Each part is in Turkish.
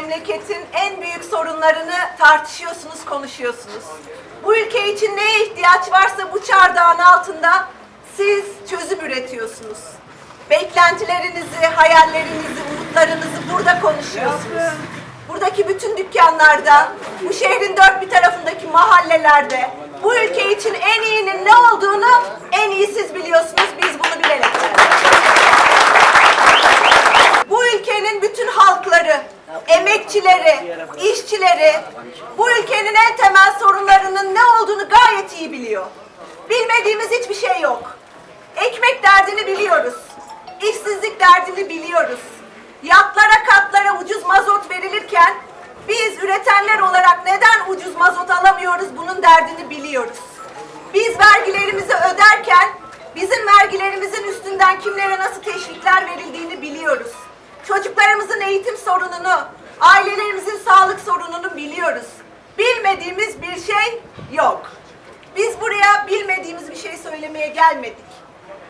memleketin en büyük sorunlarını tartışıyorsunuz, konuşuyorsunuz. Bu ülke için neye ihtiyaç varsa bu çardağın altında siz çözüm üretiyorsunuz. Beklentilerinizi, hayallerinizi, umutlarınızı burada konuşuyorsunuz. Buradaki bütün dükkanlarda, bu şehrin dört bir tarafındaki mahallelerde bu ülke için en iyinin ne olduğunu en iyi siz biliyorsunuz. Biz bunu bilerek bu ülkenin bütün halkları, emekçileri, işçileri bu ülkenin en temel sorunlarının ne olduğunu gayet iyi biliyor. Bilmediğimiz hiçbir şey yok. Ekmek derdini biliyoruz. İşsizlik derdini biliyoruz. Yatlara katlara ucuz mazot verilirken biz üretenler olarak neden ucuz mazot alamıyoruz bunun derdini biliyoruz. Biz vergilerimizi öderken bizim vergilerimizin üstünden kimlere nasıl teşvikler verildiğini biliyoruz. Çocuklarımızın eğitim sorununu, ailelerimizin sağlık sorununu biliyoruz. Bilmediğimiz bir şey yok. Biz buraya bilmediğimiz bir şey söylemeye gelmedik.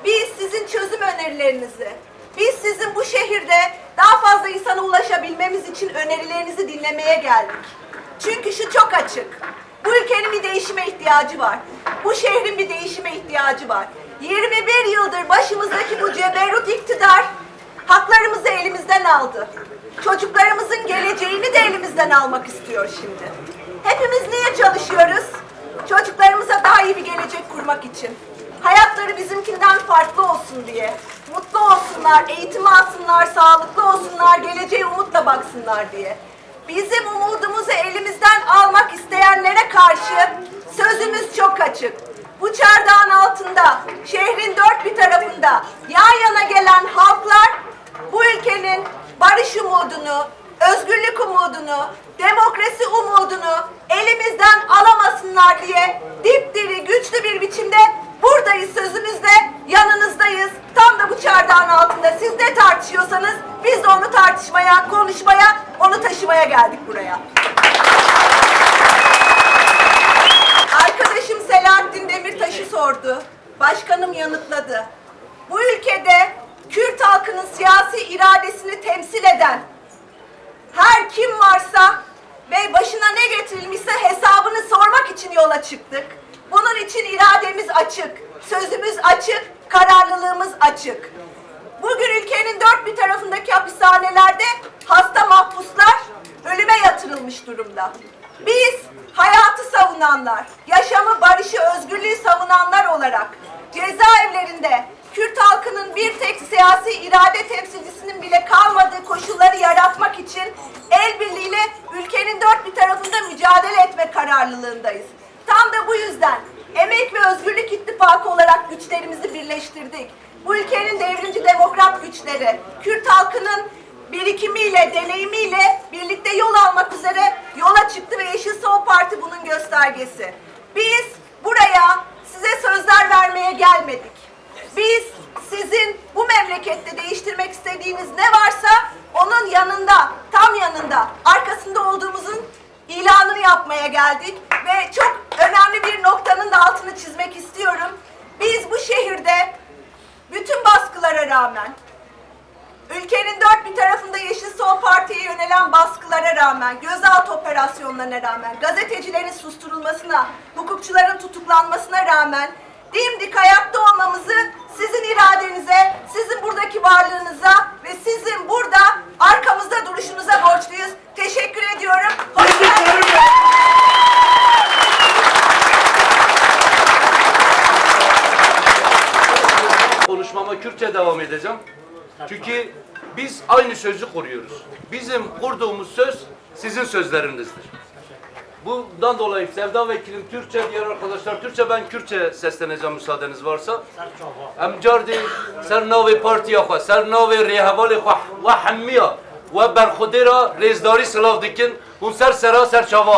Biz sizin çözüm önerilerinizi, biz sizin bu şehirde daha fazla insana ulaşabilmemiz için önerilerinizi dinlemeye geldik. Çünkü şu çok açık. Bu ülkenin bir değişime ihtiyacı var. Bu şehrin bir değişime ihtiyacı var. 21 yıldır başımızdaki bu ceberut iktidar haklarımızı elimizden aldı. Çocuklarımızın geleceğini de elimizden almak istiyor şimdi. Hepimiz niye çalışıyoruz? Çocuklarımıza daha iyi bir gelecek kurmak için. Hayatları bizimkinden farklı olsun diye. Mutlu olsunlar, eğitim alsınlar, sağlıklı olsunlar, geleceğe umutla baksınlar diye. Bizim umudumuzu elimizden almak isteyenlere karşı sözümüz çok açık. Bu çardağın altında, şehrin dört bir tarafında yan yana gelen halklar bu ülkenin barış umudunu, özgürlük umudunu, demokrasi umudunu elimizden alamasınlar diye dipdiri güçlü bir biçimde buradayız sözümüzde, yanınızdayız. Tam da bu çardağın altında siz ne tartışıyorsanız biz de onu tartışmaya, konuşmaya, onu taşımaya geldik buraya. Arkadaşım Selahattin Demirtaş'ı sordu. Başkanım yanıtladı. Bu ülkede Kürt halkının siyasi iradesini temsil eden her kim varsa ve başına ne getirilmişse hesabını sormak için yola çıktık. Bunun için irademiz açık, sözümüz açık, kararlılığımız açık. Bugün ülkenin dört bir tarafındaki hapishanelerde hasta mahpuslar ölüme yatırılmış durumda. Biz hayatı savunanlar, yaşamı, barışı, özgürlüğü savunanlar olarak cezaevlerinde Kürt halkının bir tek siyasi irade temsilcisinin bile kalmadığı koşulları yaratmak için el birliğiyle ülkenin dört bir tarafında mücadele etme kararlılığındayız. Tam da bu yüzden Emek ve Özgürlük İttifakı olarak güçlerimizi birleştirdik. Bu ülkenin devrimci demokrat güçleri, Kürt halkının birikimiyle, deneyimiyle birlikte yol almak üzere yola çıktı ve Yeşil Sol Parti bunun göstergesi. Biz buraya size sözler vermeye gelmedik. Biz sizin bu memlekette değiştirmek istediğiniz ne varsa onun yanında, tam yanında, arkasında olduğumuzun ilanını yapmaya geldik ve çok önemli bir noktanın da altını çizmek istiyorum. Biz bu şehirde bütün baskılara rağmen, ülkenin dört bir tarafında Yeşil Sol Parti'ye yönelen baskılara rağmen, gözaltı operasyonlarına rağmen, gazetecilerin susturulmasına, hukukçuların tutuklanmasına rağmen dimdik ayakta olmamızı sizin iradenize, sizin buradaki varlığınıza ve sizin burada arkamızda duruşunuza borçluyuz. Teşekkür ediyorum. Hoş Konuşmama Kürtçe devam edeceğim. Çünkü biz aynı sözü kuruyoruz. Bizim kurduğumuz söz sizin sözlerinizdir. Bundan dolayı Sevda Vekilim Türkçe, diğer arkadaşlar Türkçe, ben Kürtçe sesleneceğim müsaadeniz varsa. Em cardi ser navê partiya xwe, ser navê rêhevalê xwe ve hemmiya ve berxwedê ra rêzdarî silav dikin ser sera ser çava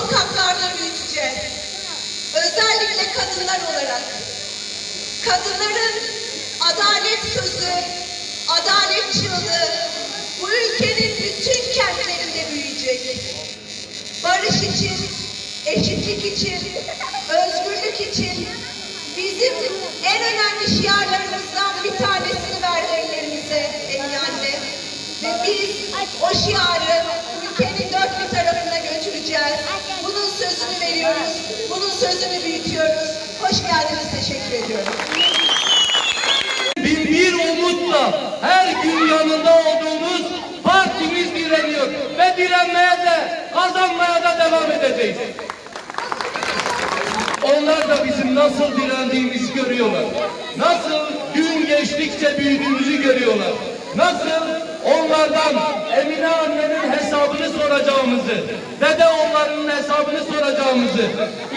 sokaklarda büyüteceğiz. Özellikle kadınlar olarak. Kadınların adalet sözü, adalet çığlığı bu ülkenin bütün kentlerinde büyüyecek. Barış için, eşitlik için, özgürlük için bizim en önemli şiarlarımızdan bir tanesini verdi ellerimize. Ve biz o şiarı veriyoruz, bunun sözünü büyütüyoruz. Hoş geldiniz, teşekkür ediyorum. Bin bir umutla her gün yanında olduğumuz partimiz direniyor. Ve direnmeye de kazanmaya da devam edeceğiz. Onlar da bizim nasıl direndiğimizi görüyorlar. Nasıl gün geçtikçe büyüdüğümüzü görüyorlar. Nasıl onlardan soracağımızı, dede onların hesabını soracağımızı,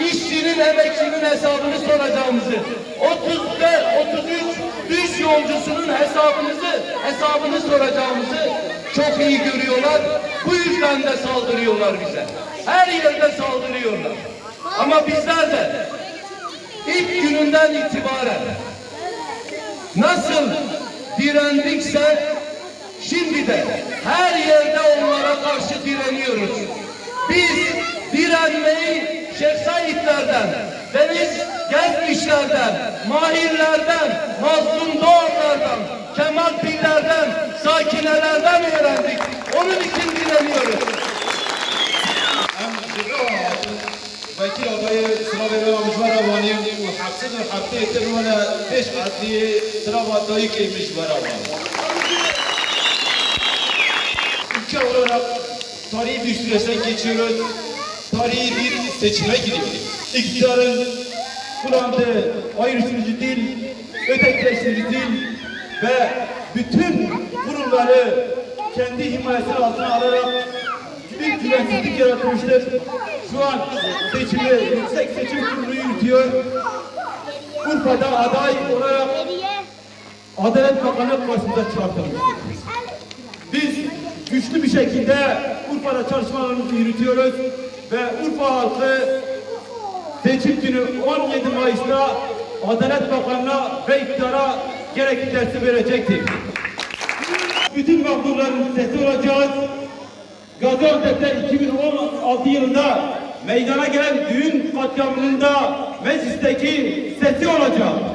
işçinin, emekçinin hesabını soracağımızı, 30 ve 33 düş yolcusunun hesabınızı, hesabını soracağımızı çok iyi görüyorlar. Bu yüzden de saldırıyorlar bize. Her yerde saldırıyorlar. Ama bizler de ilk gününden itibaren nasıl direndikse şimdi de her yerde. Biz direnmeyi Şeyh Saidlerden, Deniz Gezmişlerden, Mahirlerden, Mazlum Doğanlardan, Kemal Pillerden, Sakinelerden öğrendik. Onun için direniyoruz. وكيل adayı Sıra ve Müşver Avani Muhafsız ve Hakkı Etirmana Beş Adli Sıra adayı kıymış var Avani. Ülke olarak tarihi bir süreçten geçiyoruz. Tarihi bir seçime gidiyoruz. İktidarın kullandığı ayrıştırıcı dil, ötekileştirici dil ve bütün kurumları kendi himayesine altına alarak bir güvensizlik yaratmıştır. Şu an seçimi Yüksek Seçim Kurulu yürütüyor. Urfa'da aday olarak Adalet Bakanı karşımıza çıkartılmıştır. Biz güçlü bir şekilde Urfa'da çalışmalarımızı yürütüyoruz ve Urfa halkı seçim günü 17 Mayıs'ta Adalet Bakanı'na ve iktidara gerekli dersi verecektir. Bütün mağdurların sesi olacağız. Gaziantep'te 2016 yılında meydana gelen düğün katliamının da meclisteki sesi olacak.